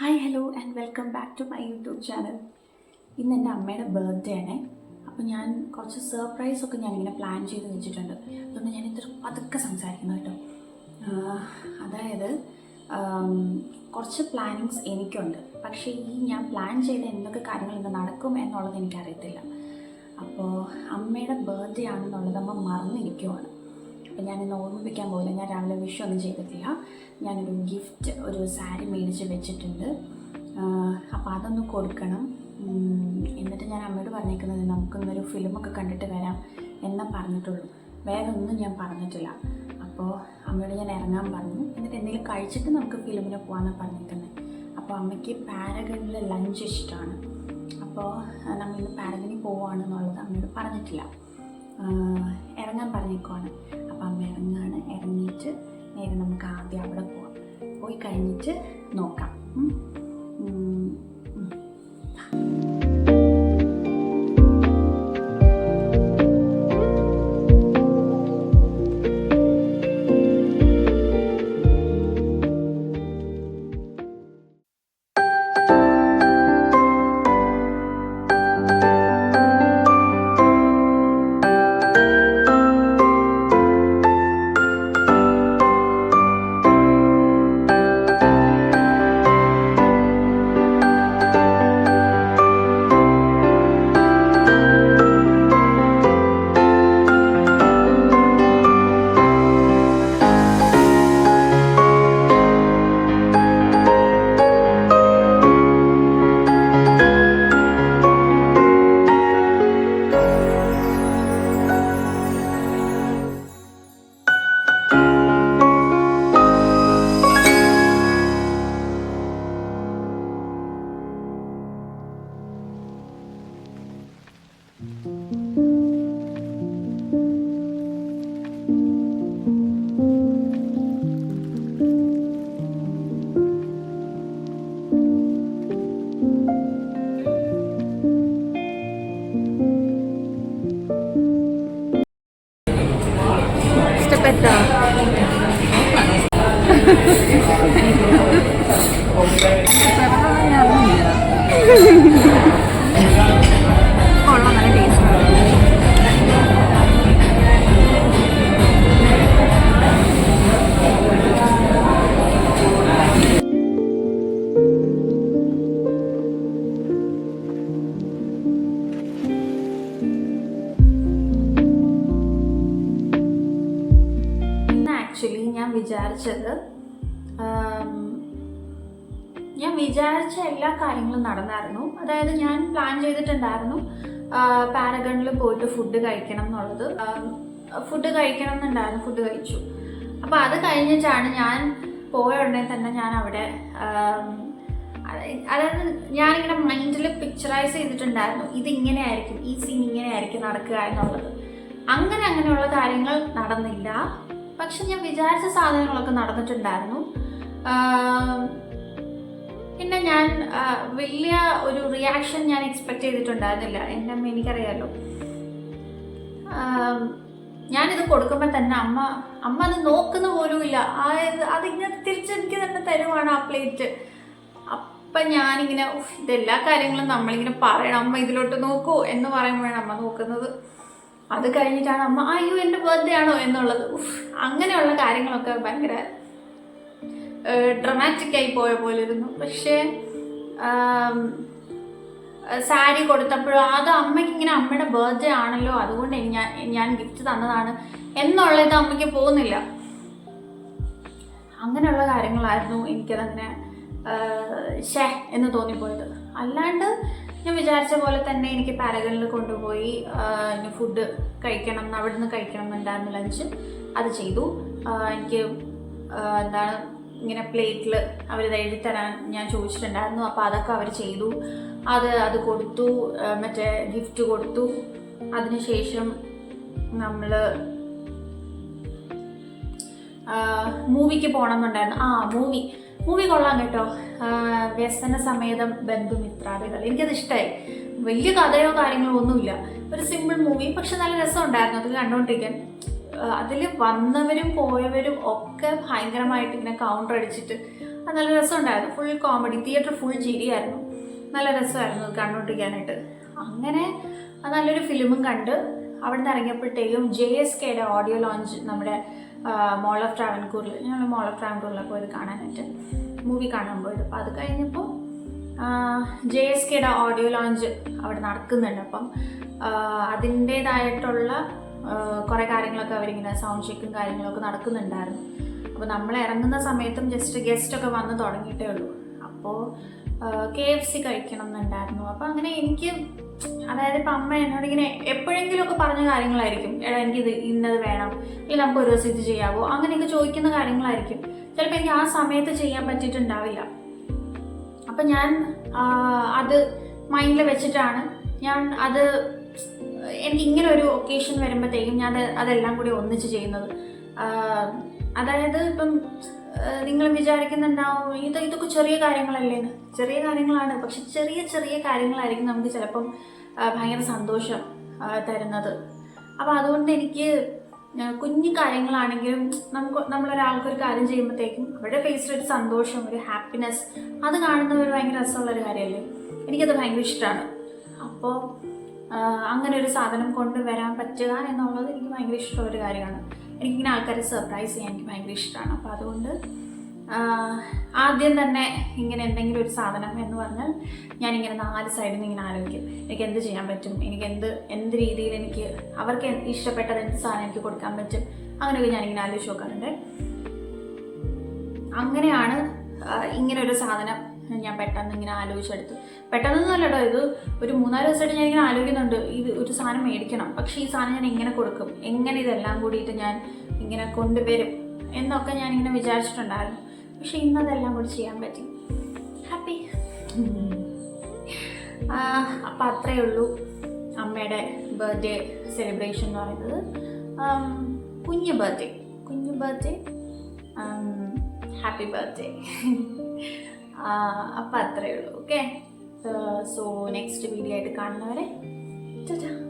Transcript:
Hi hello and welcome back to my YouTube channel ഇന്ന് എന്റെ അമ്മയുടെ ബർത്ത്ഡേ ആണ്. അപ്പോൾ ഞാൻ കുറച്ച് സർപ്രൈസ് ഒക്കെ ഞാനിങ്ങനെ പ്ലാൻ ചെയ്ത് വെച്ചിട്ടുണ്ട്. അതുകൊണ്ട് ഞാൻ ഇത്ര പതുക്കെ സംസാരിക്കുന്നു കേട്ടോ. അതായത് കുറച്ച് പ്ലാനിങ്സ് എനിക്കുണ്ട്. പക്ഷേ ഈ ഞാൻ പ്ലാൻ ചെയ്ത എന്തൊക്കെ കാര്യങ്ങൾ ഇന്ന് നടക്കും എന്നുള്ളത് എനിക്കറിയത്തില്ല. അപ്പോൾ അമ്മയുടെ ബർത്ത്ഡേ ആണെന്നുള്ളത് അമ്മ മറന്നിരിക്കുവാണ്. അപ്പം ഞാൻ ഇന്ന് ഓർമ്മിപ്പിക്കാൻ പോയില്ല ഞാൻ രാവിലെ വിഷ് ഒന്നും ചെയ്തിട്ടില്ല. ഞാനൊരു ഗിഫ്റ്റ് ഒരു സാരി മേടിച്ച് വെച്ചിട്ടുണ്ട്. അപ്പോൾ അതൊന്ന് കൊടുക്കണം. എന്നിട്ട് ഞാൻ അമ്മയോട് പറഞ്ഞേക്കുന്നത് നമുക്കൊന്നൊരു ഫിലിമൊക്കെ കണ്ടിട്ട് വരാം എന്നാ പറഞ്ഞിട്ടുള്ളൂ. വേറെ ഒന്നും ഞാൻ പറഞ്ഞിട്ടില്ല. അപ്പോൾ അമ്മയോട് ഞാൻ ഇറങ്ങാൻ പറഞ്ഞു. എന്നിട്ട് എന്തെങ്കിലും കഴിച്ചിട്ട് നമുക്ക് ഫിലിമിന് പോകാമെന്നാണ് പറഞ്ഞിരിക്കുന്നത് അപ്പോൾ അമ്മയ്ക്ക് പാരഗണിൽ ലഞ്ച് ഇഷ്ടമാണ്. അപ്പോൾ നമ്മൾ ഇന്ന് പാരഗണിൽ പോവുകയാണെന്നുള്ളത് അമ്മയോട് പറഞ്ഞിട്ടില്ല. ഇറങ്ങാൻ പറഞ്ഞേക്കുവാണ്. അപ്പം ഇറങ്ങാണ് ഇറങ്ങിയിട്ട് നേരെ നമുക്ക് ആദ്യം അവിടെ പോവാം. പോയി കഴിഞ്ഞിട്ട് നോക്കാം. വിചാരിച്ചത്. ഞാൻ വിചാരിച്ച എല്ലാ കാര്യങ്ങളും നടന്നായിരുന്നു. അതായത് ഞാൻ പ്ലാൻ ചെയ്തിട്ടുണ്ടായിരുന്നു പാരഗണിൽ പോയിട്ട് ഫുഡ് കഴിക്കണം എന്നുള്ളത്. ഫുഡ് കഴിക്കണം എന്നുണ്ടായിരുന്നു ഫുഡ് കഴിച്ചു. അപ്പോൾ അത് കഴിഞ്ഞിട്ടാണ് ഞാൻ പോയ ഉടനെ തന്നെ ഞാൻ അവിടെ അതായത് ഞാനിങ്ങനെ മൈൻഡിൽ പിക്ചറൈസ് ചെയ്തിട്ടുണ്ടായിരുന്നു ഇതിങ്ങനെയായിരിക്കും ഈ സീൻ ഇങ്ങനെയായിരിക്കും നടക്കുക എന്നുള്ളത്. അങ്ങനെ അങ്ങനെയുള്ള കാര്യങ്ങൾ നടന്നില്ല. പക്ഷെ ഞാൻ വിചാരിച്ച സാധനങ്ങളൊക്കെ നടന്നിട്ടുണ്ടായിരുന്നു. പിന്നെ ഞാൻ വലിയ ഒരു റിയാക്ഷൻ ഞാൻ എക്സ്പെക്ട് ചെയ്തിട്ടുണ്ടായിരുന്നില്ല. എന്റെ അമ്മ എനിക്കറിയാമല്ലോ ഞാനിത് കൊടുക്കുമ്പോൾ തന്നെ അമ്മ അമ്മ അത് നോക്കുന്ന പോലുമില്ല അതായത് അതിങ്ങനെ തിരിച്ചെനിക്ക് തന്നെ തരുവാണ് ആ പ്ലേറ്റ് അപ്പം ഞാനിങ്ങനെ "ഉഫ്, ഇതെല്ലാ കാര്യങ്ങളും നമ്മളിങ്ങനെ പറയണം. അമ്മ ഇതിലോട്ട് നോക്കൂ എന്ന് പറയുമ്പോഴാണ് അമ്മ നോക്കുന്നത്. അത് കഴിഞ്ഞിട്ടാണ് അമ്മ അയ്യോ എന്റെ ബർത്ത്ഡേ ആണോ? എന്നുള്ളത്. അങ്ങനെയുള്ള കാര്യങ്ങളൊക്കെ ഭയങ്കര ഡ്രമാറ്റിക് ആയി പോയ പോലെ ഇരുന്നു. പക്ഷേ സാരി കൊടുത്തപ്പോഴും അത് അമ്മയ്ക്ക് ഇങ്ങനെ അമ്മയുടെ ബർത്ത്ഡേ ആണല്ലോ അതുകൊണ്ട് ഞാൻ ഞാൻ ഗിഫ്റ്റ് തന്നതാണ് എന്നുള്ളത് അമ്മയ്ക്ക് പോകുന്നില്ല. അങ്ങനെയുള്ള കാര്യങ്ങളായിരുന്നു എനിക്കതങ്ങനെ ഷേ എന്ന് തോന്നിപ്പോയത്. അല്ലാണ്ട് ഞാൻ വിചാരിച്ച പോലെ തന്നെ എനിക്ക് പാരഗണിൽ കൊണ്ടുപോയി ഫുഡ് കഴിക്കണം അവിടെ നിന്ന് കഴിക്കണം എന്നുണ്ടായിരുന്നു ലഞ്ച് അത് ചെയ്തു. എനിക്ക് എന്താണ് ഇങ്ങനെ പ്ലേറ്റിൽ അവർ എഴുതി തരാൻ ഞാൻ ചോദിച്ചിട്ടുണ്ടായിരുന്നു. അപ്പോൾ അതൊക്കെ അവർ ചെയ്തു. അത് അത് കൊടുത്തു. മറ്റേ ഗിഫ്റ്റ് കൊടുത്തു. അതിനുശേഷം നമ്മൾ മൂവിക്ക് പോകണം എന്നുണ്ടായിരുന്നു. ആ മൂവി മൂവി കൊള്ളാം കേട്ടോ. വ്യസന സമേതം ബന്ധുമിത്രാദികൾ എനിക്കത് ഇഷ്ടമായി വലിയ കഥയോ കാര്യങ്ങളോ ഒന്നുമില്ല. ഒരു സിമ്പിൾ മൂവി പക്ഷെ നല്ല രസം ഉണ്ടായിരുന്നു അത് കണ്ടുകൊണ്ടിരിക്കാൻ അതിൽ വന്നവരും പോയവരും ഒക്കെ ഭയങ്കരമായിട്ട് ഇങ്ങനെ കൗണ്ടർ അടിച്ചിട്ട് അത് നല്ല രസമുണ്ടായിരുന്നു. ഫുൾ കോമഡി തിയേറ്റർ ഫുൾ ചിരിയായിരുന്നു. നല്ല രസമായിരുന്നു അത് കണ്ടുകൊണ്ടിരിക്കാനായിട്ട് അങ്ങനെ നല്ലൊരു ഫിലിമും കണ്ട് അവിടെ നിന്ന് ഇറങ്ങിയപ്പോഴത്തേക്കും ജെ എസ് കെയുടെ ഓഡിയോ ലോഞ്ച് നമ്മുടെ മോൾ ഓഫ് ട്രാവൻകൂറിൽ ഞങ്ങൾ മോൾ ഓഫ് ട്രാവൻകൂറിലൊക്കെ പോയത് കാണാനായിട്ട് മൂവി കാണാൻ പോയത്. അപ്പോൾ അത് കഴിഞ്ഞപ്പോൾ ജെ എസ് കെയുടെ ഓഡിയോ ലോഞ്ച് അവിടെ നടക്കുന്നുണ്ട്. അപ്പം അതിന്റേതായിട്ടുള്ള കുറേ കാര്യങ്ങളൊക്കെ അവരിങ്ങനെ സൗണ്ട് ചെക്കും കാര്യങ്ങളൊക്കെ നടക്കുന്നുണ്ടായിരുന്നു. അപ്പോൾ നമ്മൾ ഇറങ്ങുന്ന സമയത്തും ജസ്റ്റ് ഗസ്റ്റൊക്കെ വന്ന് തുടങ്ങിയിട്ടേ ഉള്ളൂ. അപ്പോൾ കെ എഫ് സി കഴിക്കണം എന്നുണ്ടായിരുന്നു. അപ്പോൾ അങ്ങനെ എനിക്ക് അതായത് ഇപ്പം അമ്മ എന്നോട് ഇങ്ങനെ എപ്പോഴെങ്കിലും പറഞ്ഞ കാര്യങ്ങളായിരിക്കും എടാ എനിക്കിത് ഇന്നത് വേണം അല്ലെങ്കിൽ നമുക്ക് ഒരു ദിവസം ഇത് ചെയ്യാവോ? അങ്ങനെയൊക്കെ ചോദിക്കുന്ന കാര്യങ്ങളായിരിക്കും. ചിലപ്പോൾ എനിക്ക് ആ സമയത്ത് ചെയ്യാൻ പറ്റിയിട്ടുണ്ടാവില്ല. അപ്പം ഞാൻ അത് മൈൻഡിൽ വെച്ചിട്ടാണ് ഞാൻ അത് എനിക്ക് ഇങ്ങനെ ഒരു ഒക്കേഷൻ വരുമ്പോഴത്തേക്കും ഞാൻ അത് അതെല്ലാം കൂടി ഒന്നിച്ച് ചെയ്യുന്നത്. അതായത് ഇപ്പം നിങ്ങൾ വിചാരിക്കുന്നുണ്ടാവും ഇത് ഇതൊക്കെ ചെറിയ കാര്യങ്ങളല്ലേ ചെറിയ കാര്യങ്ങളാണ് പക്ഷെ ചെറിയ ചെറിയ കാര്യങ്ങളായിരിക്കും നമുക്ക് ചിലപ്പം ഭയങ്കര സന്തോഷം തരുന്നത്. അപ്പോൾ അതുകൊണ്ട് എനിക്ക് കുഞ്ഞു കാര്യങ്ങളാണെങ്കിലും നമുക്ക് നമ്മളൊരാൾക്കൊരു കാര്യം ചെയ്യുമ്പോഴത്തേക്കും അവരുടെ ഫേസിൽ ഒരു സന്തോഷം ഒരു ഹാപ്പിനെസ് അത് കാണുന്നവർ ഭയങ്കര രസമുള്ളൊരു കാര്യമല്ലേ? എനിക്കത് ഭയങ്കര ഇഷ്ടമാണ് അപ്പോൾ അങ്ങനെ ഒരു സാധനം കൊണ്ടുവരാൻ പറ്റുക എന്നുള്ളത് എനിക്ക് ഭയങ്കര ഇഷ്ടമുള്ളൊരു കാര്യമാണ്. എനിക്കിങ്ങനെ ആൾക്കാരെ സർപ്രൈസ് ചെയ്യാൻ എനിക്ക് ഭയങ്കര ഇഷ്ടമാണ് അപ്പോൾ അതുകൊണ്ട് ആദ്യം തന്നെ ഇങ്ങനെ എന്തെങ്കിലും ഒരു സാധനം എന്ന് പറഞ്ഞാൽ ഞാനിങ്ങനെ നാല് സൈഡിൽ നിന്ന് ഇങ്ങനെ ആലോചിക്കും. എനിക്ക് എന്ത് ചെയ്യാൻ പറ്റും? എനിക്ക് എന്ത് എന്ത് രീതിയിൽ എനിക്ക് അവർക്ക് ഇഷ്ടപ്പെട്ടത് എന്ത് സാധനം എനിക്ക് കൊടുക്കാൻ പറ്റും? അങ്ങനെയൊക്കെ ഞാനിങ്ങനെ ആലോചിച്ച് നോക്കാറുണ്ട്. അങ്ങനെയാണ് ഇങ്ങനെ ഒരു സാധനം ഞാൻ പെട്ടെന്ന് ഇങ്ങനെ ആലോചിച്ചെടുത്തു. പെട്ടെന്നൊന്നും കേട്ടോ ഇത്. ഒരു മൂന്നാൽ ദിവസമായിട്ട് ഞാൻ ഇങ്ങനെ ആലോചിക്കുന്നുണ്ട്. ഇത് ഒരു സാധനം മേടിക്കണം. പക്ഷേ ഈ സാധനം ഞാൻ എങ്ങനെ കൊടുക്കും? എങ്ങനെ ഇതെല്ലാം കൂടിയിട്ട് ഞാൻ ഇങ്ങനെ കൊണ്ടുവരും? എന്നൊക്കെ ഞാൻ ഇങ്ങനെ വിചാരിച്ചിട്ടുണ്ടായിരുന്നു. പക്ഷെ ഇന്നതെല്ലാം കൂടി ചെയ്യാൻ പറ്റി. ഹാപ്പി അപ്പം അത്രയേ ഉള്ളൂ അമ്മയുടെ ബർത്ത്ഡേ സെലിബ്രേഷൻ എന്ന് പറയുന്നത്. കുഞ്ഞ് ബർത്ത്ഡേ കുഞ്ഞു ബർത്ത്ഡേ ഹാപ്പി ബർത്ത്ഡേ അപ്പം അത്രയേ ഉള്ളൂ ഓക്കെ സോ നെക്സ്റ്റ് വീഡിയോ ആയിട്ട് കാണുന്നവരെ ചേച്ചാ